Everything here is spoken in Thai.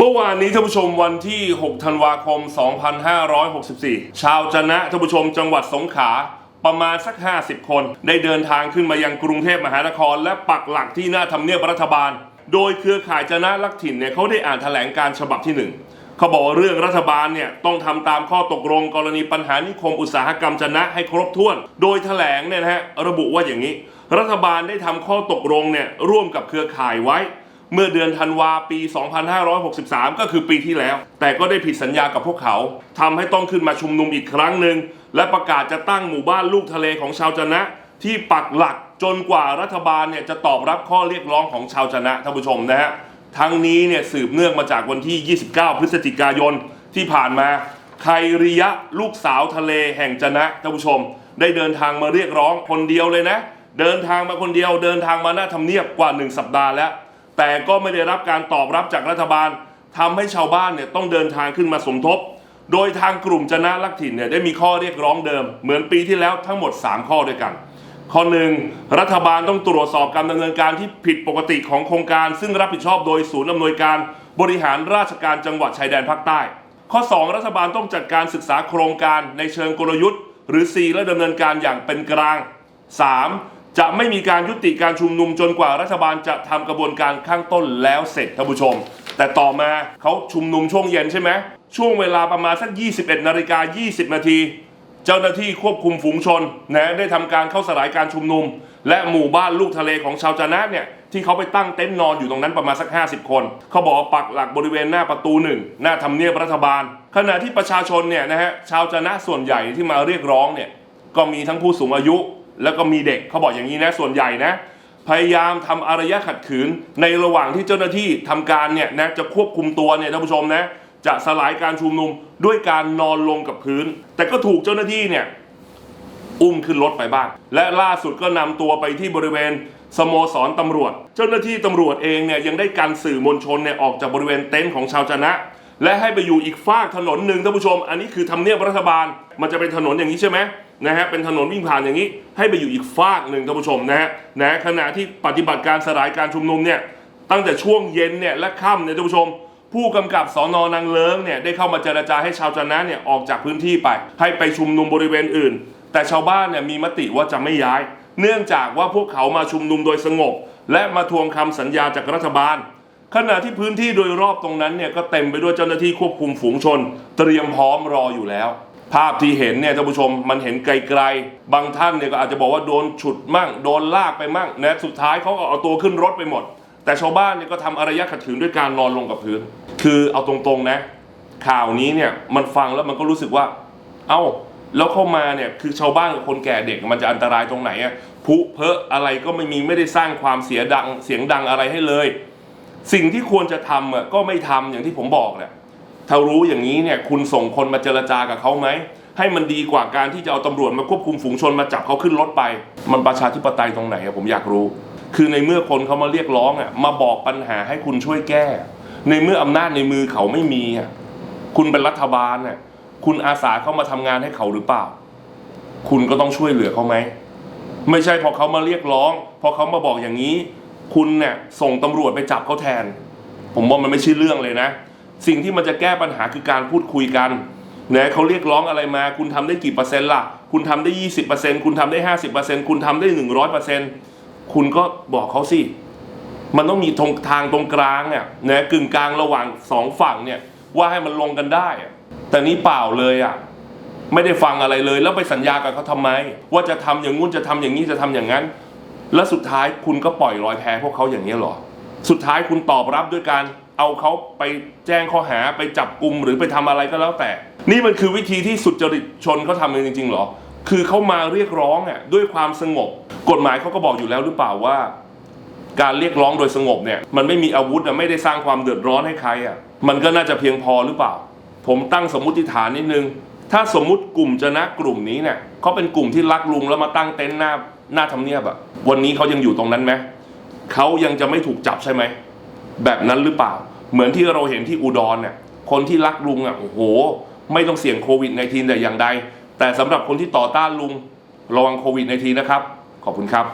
เมื่อวานนี้ท่านผู้ชมวันที่ 6 ธันวาคม 2564 ชาวจนะท่านผู้ชมจังหวัดสงขลาประมาณสัก 50 คน ได้เดินทางขึ้นมายังกรุงเทพมหานคร และปักหลักที่หน้าทำเนียบรัฐบาล โดยเครือข่ายจนะลักถิ่นเนี่ยเขาได้อ่านแถลงการฉบับที่หนึ่งเขาบอกว่าเรื่องรัฐบาลเนี่ยต้องทำตามข้อตกลงกรณีปัญหานิคมอุตสาหกรรมจนะให้ครบถ้วน โดยแถลงเนี่ยนะฮะระบุว่าอย่างนี้ รัฐบาลได้ทำข้อตกลงเนี่ยร่วมกับเครือข่ายไว้ เมื่อเดือนธันวาปี 2563 ก็คือปีที่แล้ว แต่ก็ได้ผิดสัญญากับพวกเขาทำให้ต้องขึ้นมาชุมนุมอีกครั้งหนึ่ง และประกาศจะตั้งหมู่บ้านลูกทะเลของชาวจนะ ที่ปักหลักจนกว่ารัฐบาลเนี่ยจะตอบรับข้อเรียกร้องของชาวจนะท่านผู้ชมนะฮะทั้งนี้เนี่ยสืบเนื่องมาจากวันที่ 29 พฤศจิกายนที่ผ่านมาไคริยะลูกสาวทะเลแห่งจนะท่านผู้ชม ได้เดินทางมาเรียกร้องคนเดียวเลยนะ เดินทางมาคนเดียว เดินทางมาหน้าทำเนียบกว่า 1 สัปดาห์แล้ว แต่ก็ไม่ได้รับการตอบรับจากรัฐบาลทำให้ชาวบ้านเนี่ยต้องเดินทางขึ้นมาสมทบ โดยทางกลุ่มจนะลักถิ่นเนี่ยได้มีข้อเรียกร้องเดิม เหมือนปีที่แล้วทั้งหมด 3 ข้อด้วยกัน ข้อหนึ่งรัฐบาลต้องตรวจสอบการดำเนินการที่ผิดปกติของโครงการ ซึ่งรับผิดชอบโดยศูนย์อำนวยการบริหารราชการจังหวัดชายแดนภาคใต้ ข้อ 2 รัฐบาลต้องจัดการศึกษาโครงการในเชิงกลยุทธ์ หรือ4และดำเนินการอย่างเป็นกลาง 3. จะไม่มีการยุติการชุมนุมจนกว่ารัฐบาลจะทำกระบวนการข้างต้นแล้วเสร็จท่านผู้ชม แต่ต่อมาเขาชุมนุมช่วงเย็นใช่ไหมช่วงเวลาประมาณสัก 21นาฬิกา20 นาที เจ้าหน้าที่ควบคุมฝูงชนนะได้ทำการเข้าสลายการชุมนุม และหมู่บ้านลูกทะเลของชาวจานะเนี่ยที่เขาไปตั้งเต็นท์นอนอยู่ตรงนั้นประมาณสัก 50 คน เขาบอกปักหลักบริเวณหน้าประตูหนึ่งหน้าทำเนียบรัฐบาล ขณะที่ประชาชนเนี่ยนะฮะชาวจานะส่วนใหญ่ที่มาเรียกร้องเนี่ยก็มีทั้งผู้สูงอายุ แล้วก็มีเด็กเขาบอกอย่างนี้นะส่วนใหญ่นะ พยายามทำอารยะขัดขืน ในระหว่างที่เจ้าหน้าที่ทำการเนี่ยนะจะควบคุมตัวเนี่ยท่านผู้ชมนะจะสลายการชุมนุมด้วยการนอนลงกับพื้น แต่ก็ถูกเจ้าหน้าที่เนี่ยอุ้มขึ้นรถไปบ้าง และล่าสุดก็นำตัวไปที่บริเวณสโมสรตำรวจ เจ้าหน้าที่ตำรวจเองเนี่ยยังได้กันสื่อมวลชนเนี่ยออกจากบริเวณเต็นท์ของชาวจนะ และให้ไปอยู่อีกฝากถนนหนึ่งท่านผู้ชม อันนี้คือทำเนียบรัฐบาล มันจะเป็นถนนอย่างนี้ใช่ไหม นะฮะเป็นถนนวิ่งผ่านอย่างนี้ ให้ไปอยู่อีกฝากหนึ่งท่านผู้ชมนะฮะนะขณะที่ปฏิบัติการสลายการชุมนุมเนี่ยตั้งแต่ช่วงเย็นเนี่ยและค่ำเนี่ยท่านผู้ชม ผู้กำกับสอนอนางเลิ้งเนี่ยได้เข้ามาเจรจาให้ชาวจะนะเนี่ยออกจากพื้นที่ไป ให้ไปชุมนุมบริเวณอื่น แต่ชาวบ้านเนี่ยมีมติว่าจะไม่ย้าย เนื่องจากว่าพวกเขามาชุมนุมโดยสงบ และมาทวงคำสัญญาจากรัฐบาลขณะที่พื้นที่โดยรอบตรงนั้นเนี่ยก็เต็มไปด้วยเจ้าหน้าที่ควบคุมฝูงชน เตรียมพร้อมรออยู่แล้ว ภาพที่เห็นเนี่ยท่านผู้ชมมันเห็นไกลๆ บางท่านเนี่ยก็อาจจะบอกว่าโดนฉุดมั่ง โดนลากไปมั่งนะสุดท้ายเขาก็เอาตัวขึ้นรถไปหมด แต่ชาวบ้านเนี่ยก็ทำอารยะขัดขืนด้วยการนอนลงกับพื้น คือเอาตรงๆนะ ข่าวนี้เนี่ยมันฟังแล้วมันก็รู้สึกว่า เอ้าแล้วเข้ามาเนี่ยคือชาวบ้านกับคนแก่เด็กมันจะอันตรายตรงไหนอะพุเพอะอะไรก็ไม่มีไม่ได้สร้างความเสียดังเสียงดังอะไรให้เลย สิ่งที่ควรจะทำอะก็ไม่ทำอย่างที่ผมบอกแหละ ถ้ารู้อย่างนี้เนี่ยคุณส่งคนมาเจรจากับเขาไหม ให้มันดีกว่าการที่จะเอาตำรวจมาควบคุมฝูงชนมาจับเขาขึ้นรถไป มันประชาธิปไตยตรงไหนอะผมอยากรู้ คือในเมื่อคนเขามาเรียกร้องอะมาบอกปัญหาให้คุณช่วยแก้ ในเมื่ออำนาจในมือเขาไม่มีอะคุณเป็นรัฐบาลน่ะคุณอาสาเข้ามาทำงานให้เขาหรือเปล่า คุณก็ต้องช่วยเหลือเขาไหมไม่ใช่พอเขามาเรียกร้อง พอเขามาบอกอย่างนี้ คุณเนี่ยส่งตำรวจไปจับเขาแทน ผมว่ามันไม่ใช่เรื่องเลยนะ สิ่งที่มันจะแก้ปัญหาคือการพูดคุยกันนะเขาเรียกร้องอะไรมา คุณทำได้กี่เปอร์เซ็นต์ล่ะ คุณทำได้ยี่สิบเปอร์เซ็นต์คุณทำได้ห้าสิบเปอร์เซ็นต์คุณทำได้หนึ่งร้อยเปอร์เซ็นต์คุณก็บอกเขาสิ มันต้องมีทงทางตรงกลางเนี่ยนะกึ่งกลางระหว่างสองฝั่งเนี่ยว่าให้มันลงกันได้ แต่นี้เปล่าเลยอะไม่ได้ฟังอะไรเลย แล้วไปสัญญากับเขาทำไม ว่าจะทำอย่างงู้นจะทำอย่างนี้จะทำอย่างนั้น แล้วสุดท้ายคุณก็ปล่อยลอยแพพวกเขาอย่างนี้หรอ สุดท้ายคุณตอบรับด้วยการ เอาเขาไปแจ้งข้อหาไปจับกลุ่มหรือไปทำอะไรก็แล้วแต่ นี่มันคือวิธีที่สุจริตชนเขาทำกันจริงๆหรอ คือเขามาเรียกร้องอะด้วยความสงบ กฎหมายเขาก็บอกอยู่แล้วหรือเปล่าว่า การเรียกร้องโดยสงบเนี่ยมันไม่มีอาวุธอะไม่ได้สร้างความเดือดร้อนให้ใครอะมันก็น่าจะเพียงพอหรือเปล่า ผมตั้งสมมุติฐานนิดนึง ถ้าสมมุติกลุ่มจะนะกลุ่มนี้เนี่ยเขาเป็นกลุ่มที่รักลุงแล้วมาตั้งเต็นท์หน้าหน้าทำเนียบอะวันนี้เขายังอยู่ตรงนั้นไหมเขายังจะไม่ถูกจับใช่ไหมแบบนั้นหรือเปล่า เหมือนที่เราเห็นที่อุดรเนี่ยคนที่รักลุงอะโอ้โห ไม่ต้องเสี่ยงโควิดในทีแต่อย่างใดแต่สำหรับคนที่ต่อต้านลุงระวังโควิดในทีนะครับ ขอบคุณครับ